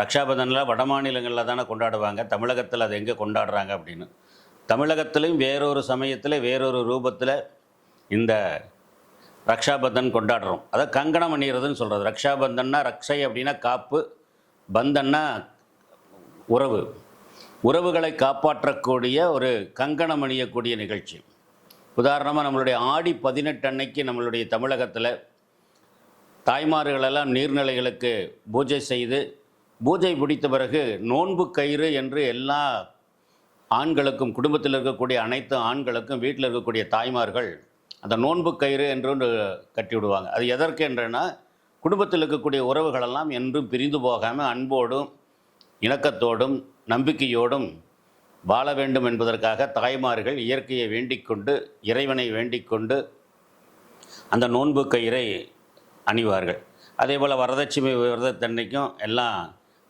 ரக்ஷாபந்தனில் வட மாநிலங்களில் தானே கொண்டாடுவாங்க. தமிழகத்தில் அது எங்கே கொண்டாடுறாங்க அப்படின்னு. தமிழகத்திலையும் வேறொரு சமயத்தில் வேறொரு ரூபத்தில் இந்த ரக்ஷாபந்தன் கொண்டாடுறோம். அதை கங்கணம் அணிகிறதுன்னு சொல்கிறது ரக்ஷாபந்தன்னா ரக்ஷை அப்படின்னா காப்பு பந்தன்னா உறவு. உறவுகளை காப்பாற்றக்கூடிய ஒரு கங்கணம் அணியக்கூடிய நிகழ்ச்சி. உதாரணமாக நம்மளுடைய ஆடி பதினெட்டு அன்னைக்கு நம்மளுடைய தமிழகத்தில் தாய்மார்களெல்லாம் நீர்நிலைகளுக்கு பூஜை செய்து பூஜை பிடித்த பிறகு நோன்பு கயிறு என்று எல்லா ஆண்களுக்கும் குடும்பத்தில் இருக்கக்கூடிய அனைத்து ஆண்களுக்கும் வீட்டில் இருக்கக்கூடிய தாய்மார்கள் அந்த நோன்பு கயிறு என்று ஒன்று கட்டி விடுவாங்க. அது எதற்கு என்றனா குடும்பத்தில் இருக்கக்கூடிய உறவுகளெல்லாம் என்றும் பிரிந்து போகாமல் அன்போடும் இணக்கத்தோடும் நம்பிக்கையோடும் வாழ வேண்டும் என்பதற்காக தாய்மார்கள் இயற்கையை வேண்டிக் கொண்டு இறைவனை வேண்டிக் கொண்டு அந்த நோன்பு கயிறை அணிவார்கள். அதே போல் வரதட்சுமி விரதத்தன்னைக்கும் எல்லாம்